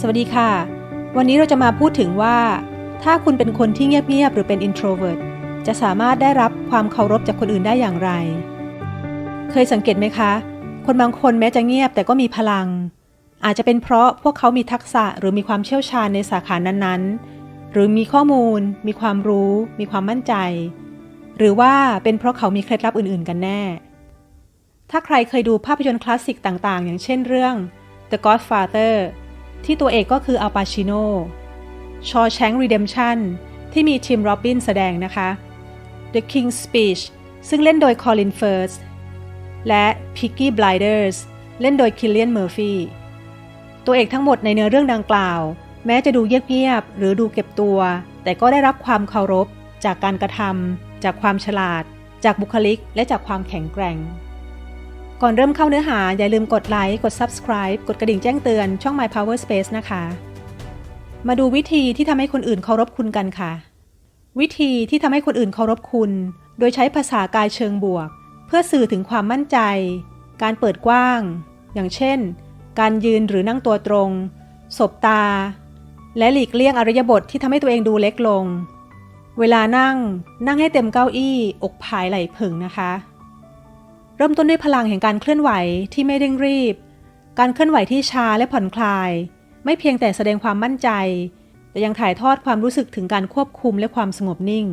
สวัสดีค่ะ วันนี้เราจะมาพูดถึงว่า ถ้าคุณเป็นคนที่เงียบๆหรือเป็น introvert จะสามารถได้รับความเคารพจากคนอื่นได้อย่างไร เคยสังเกตไหมคะ คนบางคนแม้จะเงียบแต่ก็มีพลัง อาจจะเป็นเพราะพวกเขามีทักษะหรือมีความเชี่ยวชาญในสาขานั้นๆ หรือมีข้อมูล มีความรู้ มีความมั่นใจ หรือว่าเป็นเพราะเขามีเคล็ดลับอื่นๆ กันแน่ ถ้าใครเคยดูภาพยนตร์คลาสสิกต่างๆ อย่างเช่นเรื่อง The Godfather ที่ตัวเอกก็คืออัลปาชิโน Shawshank Redemption ที่มีทิมโรบินแสดงนะคะ The King's Speech ซึ่งเล่นโดย Colin Firth และ Peaky Blinders เล่นโดย Cillian Murphy ตัวเอกทั้งหมดในเนื้อเรื่องดังกล่าว แม้จะดูเงียบๆหรือดูเก็บตัว แต่ก็ได้รับความเคารพ จากการกระทำจากความฉลาด จากบุคลิก และจากความแข็งแกร่ง ก่อนเริ่มเข้าเนื้อหาอย่าลืมกดไลค์กด Subscribe กดกระดิ่งแจ้งเตือนช่อง My Power Space นะคะ มาดูวิธีที่ทำให้คนอื่นเคารพคุณกันค่ะ วิธีที่ทำให้คนอื่นเคารพคุณ โดยใช้ภาษากายเชิงบวก เพื่อสื่อถึงความมั่นใจ การเปิดกว้าง อย่างเช่น การยืนหรือนั่งตัวตรง สบตา และหลีกเลี่ยงอริยบทที่ทำให้ตัวเองดูเล็กลง เวลานั่ง นั่งให้เต็มเก้าอี้ อกผายไหล่ผึ่งนะคะ เริ่มต้นด้วยพลังแห่งการเคลื่อนไหวที่ไม่เร่งรีบ การเคลื่อนไหวที่ช้าและผ่อนคลาย ไม่เพียงแต่แสดงความมั่นใจ แต่ยังถ่ายทอดความรู้สึกถึงการควบคุมและความสงบนิ่ง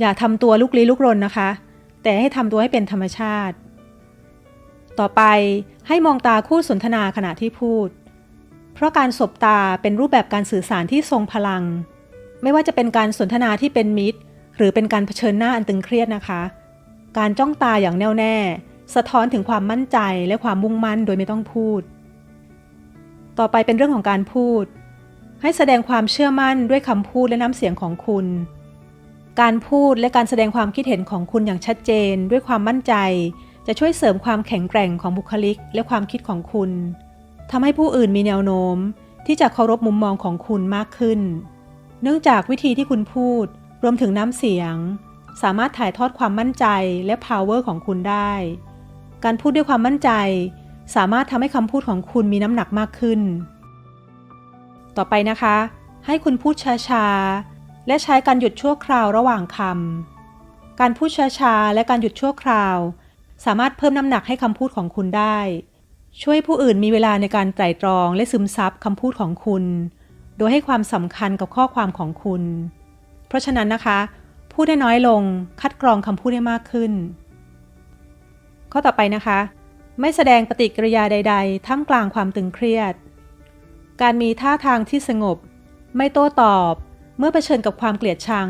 อย่าทำตัวลุกลี้ลุกรนนะคะ แต่ให้ทำตัวให้เป็นธรรมชาติ ต่อไปให้มองตาคู่สนทนาขณะที่พูด เพราะการสบตาเป็นรูปแบบการสื่อสารที่ทรงพลัง ไม่ว่าจะเป็นการสนทนาที่เป็นมิตร หรือเป็นการเผชิญหน้าอันตึงเครียดนะคะ การจ้องตาอย่างแน่วแน่ สะท้อนถึงความมั่นใจและความมุ่งมั่นโดยไม่ต้องพูด ต่อไปเป็นเรื่องของการพูด ให้แสดงความเชื่อมั่นด้วยคำพูดและน้ำเสียงของคุณ การพูดและการแสดงความคิดเห็นของคุณอย่างชัดเจน ด้วยความมั่นใจ จะช่วยเสริมความแข็งแกร่งของบุคลิกและความคิดของคุณทำให้ผู้อื่นมีแนวโน้ม ที่จะเคารพมุมมองของคุณมากขึ้น เนื่องจากวิธีที่คุณพูด รวมถึงน้ำเสียง สามารถถ่ายทอดความมั่นใจและ power ของคุณได้ การพูดด้วยความมั่นใจ สามารถทำให้คำพูดของคุณมีน้ำหนักมากขึ้น ต่อไปนะคะ ให้คุณพูดช้าๆ และใช้การหยุดชั่วคราวระหว่างคำ การพูดช้าๆ และการหยุดชั่วคราว สามารถเพิ่มน้ำหนักให้คำพูดของคุณได้ ช่วยผู้อื่นมีเวลาในการไตร่ตรองและซึมซับคำพูดของคุณ โดยให้ความสำคัญกับข้อความของคุณ เพราะฉะนั้นนะคะ พูดได้น้อยลง คัดกรองคำพูดได้มากขึ้น ข้อต่อไปนะคะ ไม่แสดงปฏิกิริยาใด ๆ ท่ามกลางความตึงเครียด การมีท่าทางที่สงบ ไม่โต้ตอบ เมื่อเผชิญกับความเกลียดชัง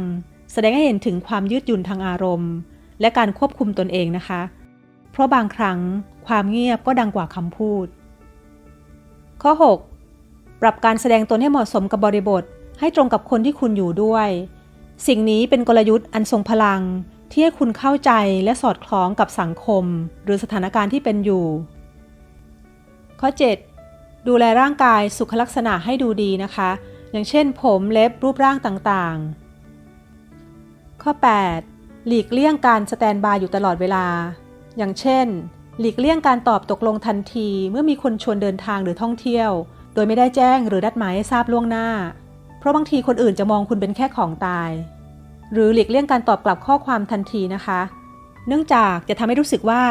แสดงให้เห็นถึงความยืดหยุ่นทางอารมณ์ และการควบคุมตนเองนะคะ เพราะบางครั้งความเงียบก็ดังกว่าคำพูด ข้อ 6 ปรับการแสดงตนให้เหมาะสมกับบริบท ให้ตรงกับคนที่คุณอยู่ด้วย สิ่งนี้เป็นกลยุทธ์อันทรงพลัง ที่ให้คุณเข้าใจและสอดคล้องกับสังคม หรือสถานการณ์ที่เป็นอยู่ ข้อ 7 ดูแลร่างกายสุขลักษณะให้ดูดีนะคะ อย่างเช่น ผมเล็บรูปร่างต่างๆ ข้อ 8 หลีกเลี่ยงการสแตนบายอยู่ตลอดเวลา อย่างเช่น หลีกเลี่ยงการตอบตกลงทันที เมื่อมีคนชวนเดินทางหรือท่องเที่ยว โดยไม่ได้แจ้งหรือนัดหมายให้ทราบล่วงหน้า เพราะบางทีคนอื่นจะมองคุณเป็นแค่ของตาย หรือหลีกเลี่ยงการตอบกลับข้อความทันทีนะคะ เนื่องจากจะทำให้รู้สึกว่า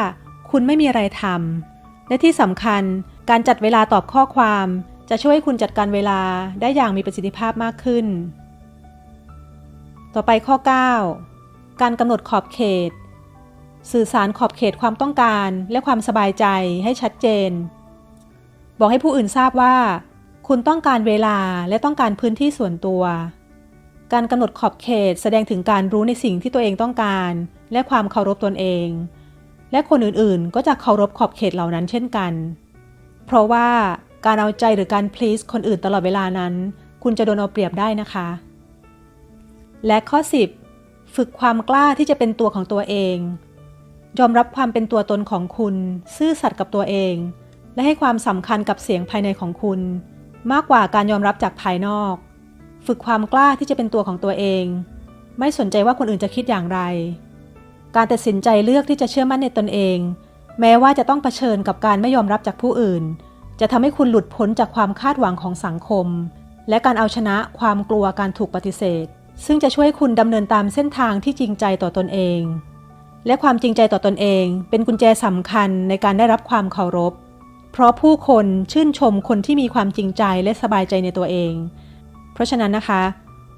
คุณไม่มีอะไรทำและที่สำคัญการจัดเวลาตอบข้อความ จะช่วยให้คุณจัดการเวลาได้อย่างมีประสิทธิภาพมากขึ้น ต่อไปข้อ 9 การกำหนดขอบเขต สื่อสารขอบเขตความต้องการและความสบายใจให้ชัดเจน บอกให้ผู้อื่นทราบว่า คุณต้องการเวลาและต้องการพื้นที่ส่วนตัว การกำหนดขอบเขตแสดงถึงการรู้ในสิ่งที่ตัวเองต้องการ และความเคารพตนเอง และคนอื่นๆ ก็จะเคารพขอบเขตเหล่านั้นเช่นกัน เพราะว่าการเอาใจหรือการ please คนอื่นตลอดเวลานั้น คุณจะโดนเอาเปรียบได้นะคะ และข้อ 10 ฝึกความกล้าที่จะเป็นตัวของตัวเอง ยอมรับความเป็นตัวตนของคุณ ซื่อสัตย์กับตัวเอง และให้ความสำคัญกับเสียงภายในของคุณ มากกว่าการยอมรับจากภายนอก ฝึกความกล้าที่จะเป็นตัวของตัวเอง ไม่สนใจว่าคนอื่นจะคิดอย่างไร การตัดสินใจเลือกที่จะเชื่อมั่นในตนเอง แม้ว่าจะต้องเผชิญกับการไม่ยอมรับจากผู้อื่น จะทำให้คุณหลุดพ้นจากความคาดหวังของสังคม และการเอาชนะความกลัวการถูกปฏิเสธ ซึ่งจะช่วยคุณดำเนินตามเส้นทางที่จริงใจต่อตนเอง และความจริงใจต่อตนเอง เป็นกุญแจสำคัญในการได้รับความเคารพ เพราะผู้คนชื่นชมคนที่มีความจริงใจและสบายใจในตัวเอง เพราะฉะนั้นนะคะ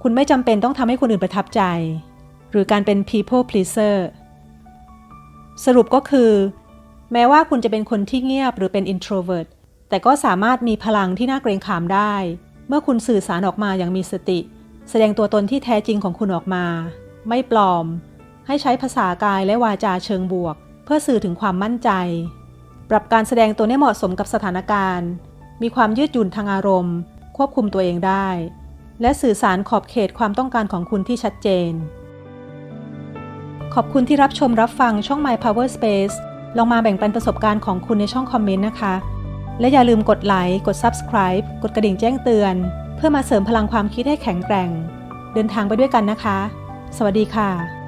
คุณไม่จำเป็นต้องทำให้คนอื่นประทับใจ หรือการเป็น people pleaser สรุปก็คือ แม้ว่าคุณจะเป็นคนที่เงียบหรือเป็น introvert แต่ก็สามารถมีพลังที่น่าเกรงขามได้ เมื่อคุณสื่อสารออกมาอย่างมีสติ แสดงตัวตนที่แท้จริงของคุณออกมา ไม่ปลอม ให้ใช้ภาษากายและวาจาเชิงบวก เพื่อสื่อถึงความมั่นใจ ปรับการแสดงตัวให้เหมาะสมกับสถานการณ์ มีความยืดหยุ่นทางอารมณ์ ควบคุมตัวเองได้ และสื่อสารขอบเขตความต้องการของคุณที่ชัดเจน ขอบคุณที่รับชมรับฟังช่อง My Power Space ลองมาแบ่งปันประสบการณ์ของคุณในช่องคอมเมนต์นะคะ และอย่าลืมกดไลค์ กด Subscribe กดกระดิ่งแจ้งเตือน เพื่อมาเสริมพลังความคิดให้แข็งแกร่ง เดินทางไปด้วยกันนะคะ สวัสดีค่ะ